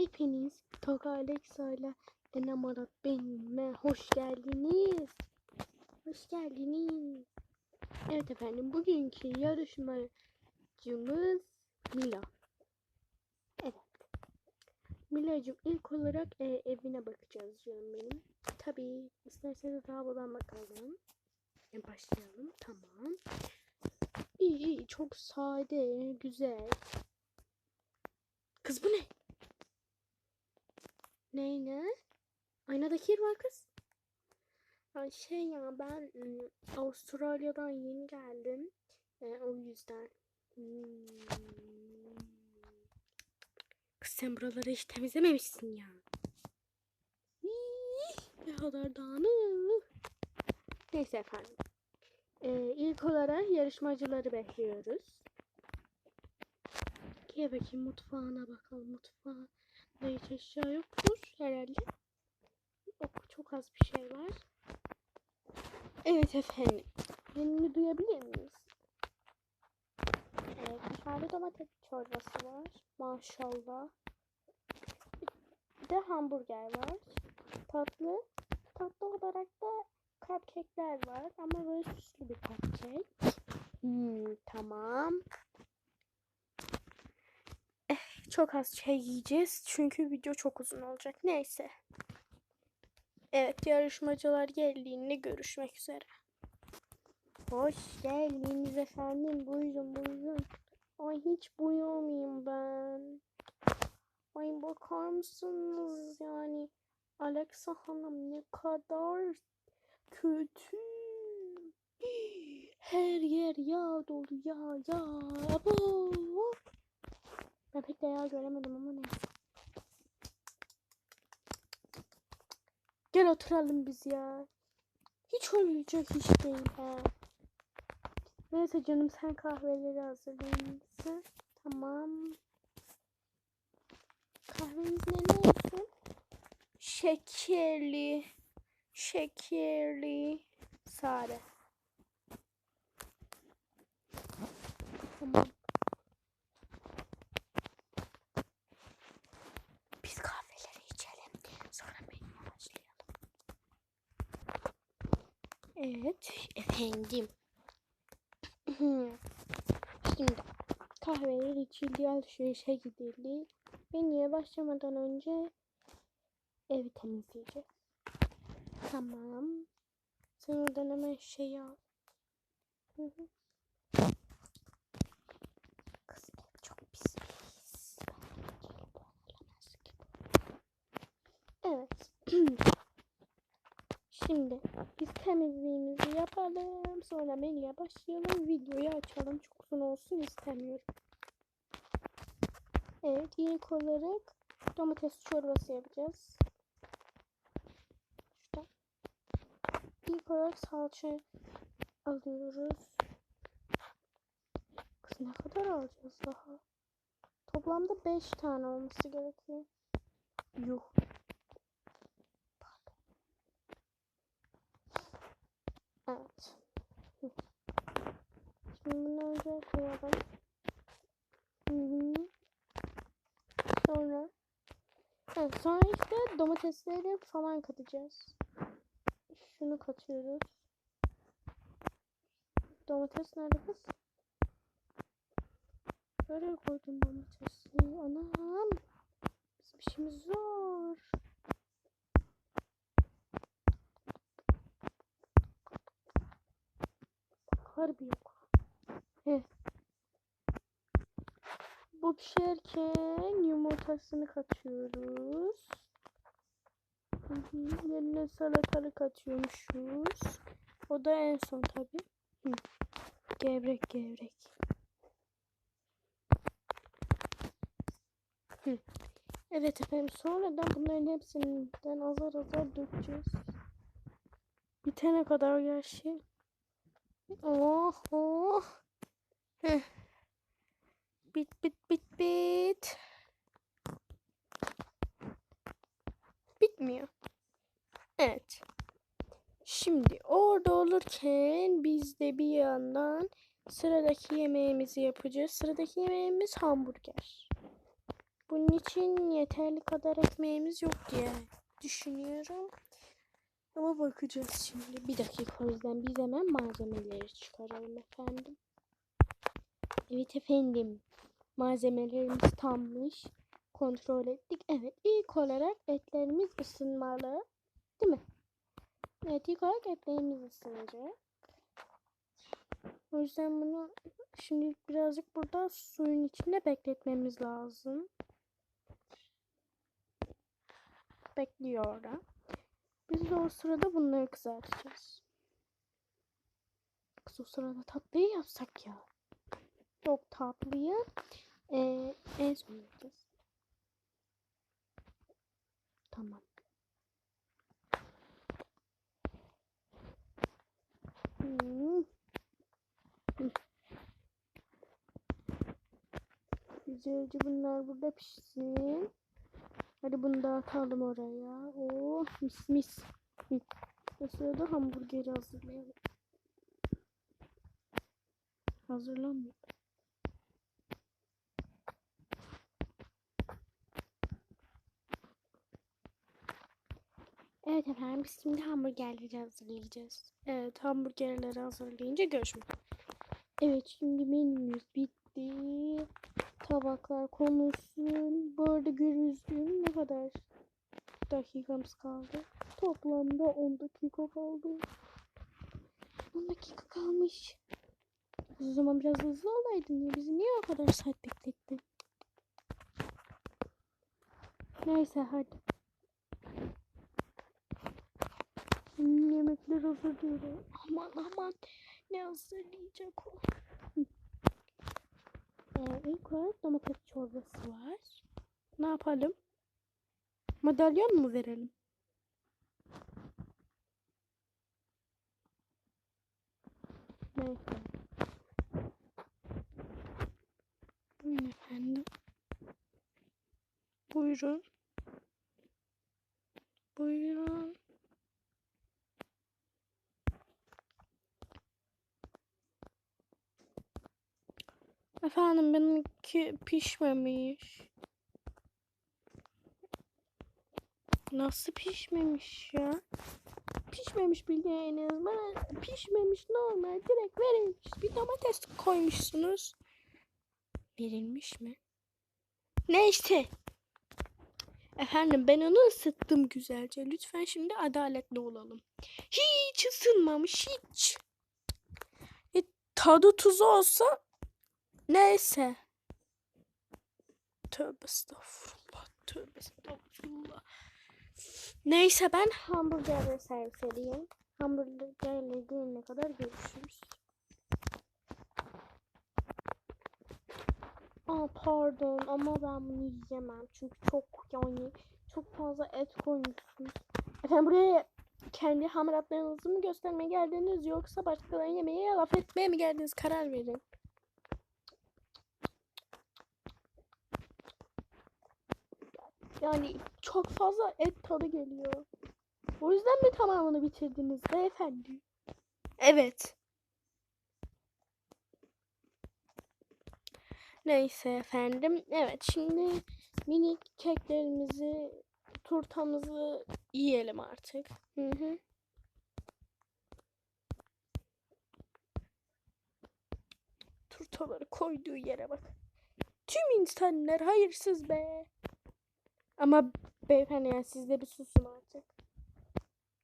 Hepiniz Toka Alexa ile Enamarat benime hoş geldiniz. Hoş geldiniz. Evet efendim bugünkü yarışmacımız Mila. Evet. Mila'cığım ilk olarak e, evine bakacağız canım benim. Tabii isterseniz havadan bakalım. E, başlayalım. Tamam. İyi iyi çok sade, güzel. Kız bu ne? Ne ne? Aynada kir var kız. Ay şey ya ben ım, Avustralya'dan yeni geldim. E, o yüzden. Hmm. Kız sen buraları hiç temizlememişsin ya. Ne kadar dağınık. Neyse efendim. E, ilk olarak yarışmacıları bekliyoruz. Gel bakayım mutfağına bakalım. Mutfağa da hiç eşya yoktur herhalde. Yok çok az bir şey var. Evet efendim. Beni duyabilir miyiz? Evet, dışarıda domates çorbası var. Maşallah. Bir de hamburger var. Tatlı. Tatlı olarak da cupcake'ler var. Ama böyle süslü bir cupcake. Hmm, tamam. Çok az şey yiyeceğiz. Çünkü video çok uzun olacak. Neyse. Evet yarışmacılar geldiğinde görüşmek üzere. Hoş geldiniz efendim. Buyurun buyurun. Ay hiç buyurmayayım ben. Ay bakar mısınız yani. Alexa Hanım ne kadar kötü. Her yer yağ dolu yağ yağ. Abo. Ben pek de göremedim ama neyse. Gel oturalım biz ya. Hiç olmayacak iş değil ha. Neyse canım sen kahveleri hazırlayın. Tamam. Kahveniz ne olsun? Şekerli. Şekerli. Sade. Tamam. Biz kahveleri içelim. Sonra menüye başlayalım. Evet efendim. Şimdi kahveler içildi, alışverişe gidildi. Menüye başlamadan önce evi temizleyeceğiz. Tamam. Sen oradan hemen şey al. Evet. Şimdi biz temizliğimizi yapalım. Sonra menüye başlayalım. Videoyu açalım. Çok uzun olsun istemiyorum. Evet ilk olarak domates çorbası yapacağız. Şuradan. İlk olarak salça alıyoruz. Kız ne kadar alacağız daha? Toplamda 5 tane olması gerekiyor. Yuh. Evet. Şimdi bunu önce koyalım. Sonra sonra işte domatesleri falan katacağız. Şunu katıyoruz. Domates nerede kız? Böyle koydum domatesi. Anam. Bizim işimiz zor. Harbi yok. Heh. Bu pişerken yumurtasını katıyoruz. Hı, Yerine salatalık atıyormuşuz. O da en son tabi. Gevrek gevrek. Hı. Evet efendim sonradan bunların hepsinden azar azar dökeceğiz. Bitene kadar gerçi. Oh oh. Bit bit bit bit. Bitmiyor. Evet. Şimdi orada olurken biz de bir yandan sıradaki yemeğimizi yapacağız. Sıradaki yemeğimiz hamburger. Bunun için yeterli kadar ekmeğimiz yok diye düşünüyorum. Ama bakacağız şimdi. Bir dakika o yüzden biz hemen malzemeleri çıkaralım efendim. Evet efendim. Malzemelerimiz tammış. Kontrol ettik. Evet ilk olarak etlerimiz ısınmalı. Değil mi? Evet ilk olarak etlerimiz ısınacak. O yüzden bunu şimdi birazcık burada suyun içinde bekletmemiz lazım. Bekliyor orada. Biz de o sırada bunları kızartacağız. Kız o sırada tatlıyı yapsak ya. Yok tatlıyı eee, en son yapacağız. Tamam. Hmm. Güzelce bunlar burada pişsin. Hadi bunu dağıtalım oraya. Oo mis mis. Hı. O sırada hamburgeri hazırlayalım. Hazırlanmıyor. Evet efendim biz şimdi hamburgerleri hazırlayacağız. Evet hamburgerleri hazırlayınca görüşmek. Evet şimdi menümüz bitti. Tabaklar konulsun. Bu arada görürsün ne kadar dakikamız kaldı. Toplamda 10 dakika kaldı. 10 dakika kalmış. O zaman biraz hızlı olaydın ya. Bizi niye o kadar saat beklettin? Neyse hadi. Yemekler hazırlıyorum. Aman aman. Ne hazırlayacak o? Ee, ilk olarak domates çorbası var. Ne yapalım? Madalyon mu verelim? Neyse. Buyurun efendim. Buyurun. Buyurun. Efendim benimki pişmemiş. Nasıl pişmemiş ya? Pişmemiş bildiğiniz bana pişmemiş normal direkt verilmiş. Bir domates koymuşsunuz. Verilmiş mi? Neyse. Efendim ben onu ısıttım güzelce. Lütfen şimdi adaletli olalım. Hiç ısınmamış hiç. E, tadı tuzu olsa neyse. Tövbe estağfurullah. Tövbe estağfurullah. Neyse ben hamburgerleri servis edeyim. Hamburgerleri gelene kadar görüşürüz. Aa pardon ama ben bunu yiyemem. Çünkü çok yani çok fazla et koymuşsunuz. Efendim buraya kendi hamaratlarınızı mı göstermeye geldiniz yoksa başkalarının yemeğe laf etmeye mi geldiniz? Karar verin. Yani çok fazla et tadı geliyor. O yüzden mi tamamını bitirdiniz beyefendi? Evet. Neyse efendim. Evet şimdi minik keklerimizi, turtamızı yiyelim artık. Hı hı. Turtaları koyduğu yere bak. Tüm insanlar hayırsız be. Ama beyefendi yani siz de bir susun artık.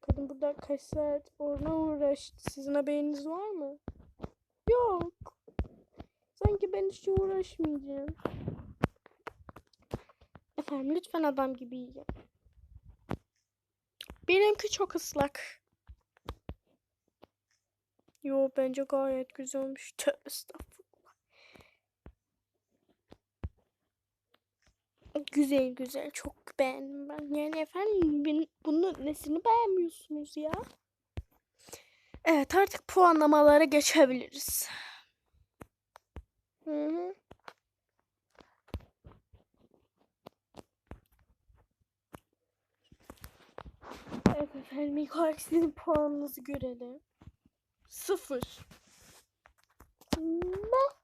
Kadın burada kaç saat ona uğraştı. Sizin haberiniz var mı? Yok. Sanki ben hiç uğraşmayacağım. Efendim lütfen adam gibi yiyin. Benimki çok ıslak. Yo bence gayet güzel olmuş. Tövbe estağfurullah. Güzel güzel çok beğendim ben. Yani efendim ben, bunu nesini beğenmiyorsunuz ya? Evet artık puanlamalara geçebiliriz. Hı hı. Evet efendim ilk olarak sizin puanınızı görelim. Sıfır. Ne?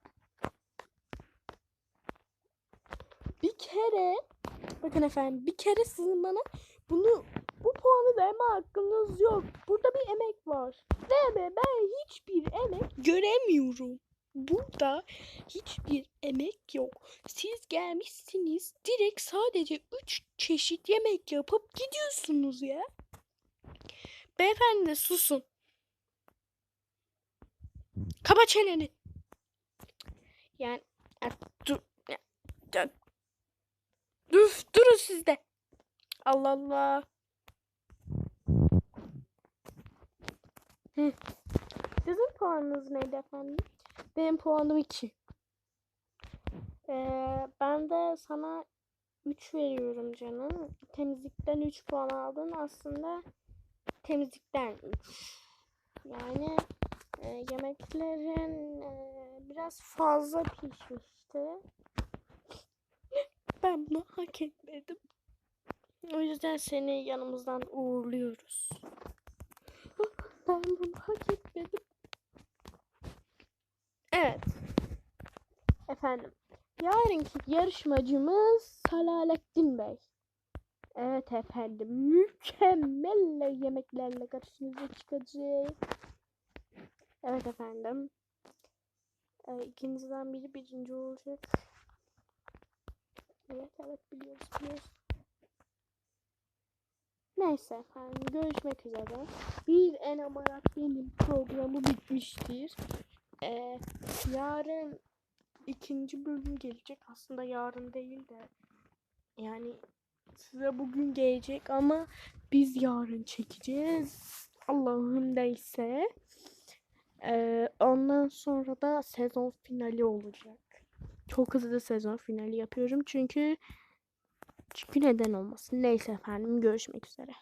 Bir kere bakın efendim bir kere sizin bana bunu bu puanı verme hakkınız yok. Burada bir emek var. Ve ben hiçbir emek göremiyorum. Burada hiçbir emek yok. Siz gelmişsiniz direkt sadece 3 çeşit yemek yapıp gidiyorsunuz ya. Beyefendi susun. Kapa çeneni. Yani ya, dur. Ya, Dur, durun siz de. Allah Allah. Sizin puanınız neydi efendim? Benim puanım 2. Ee, ben de sana 3 veriyorum canım. Temizlikten 3 puan aldın. Aslında temizlikten 3. Yani e, yemeklerin e, biraz fazla pişmişti. Ben bunu hak etmedim. O yüzden seni yanımızdan uğurluyoruz. Ben bunu hak etmedim. Evet. Efendim. Yarınki yarışmacımız Salalettin Bey. Evet efendim. Mükemmel yemeklerle karşınıza çıkacak. Evet efendim. Ee, biri birinci olacak. Evet evet biliyoruz biliyoruz. Neyse efendim görüşmek üzere. Bir en amarat benim programı bitmiştir. Ee, yarın ikinci bölüm gelecek. Aslında yarın değil de yani size bugün gelecek ama biz yarın çekeceğiz. Allah'ın neyse. Ee, ondan sonra da sezon finali olacak. Çok hızlı sezon finali yapıyorum çünkü çünkü neden olmasın. Neyse efendim görüşmek üzere.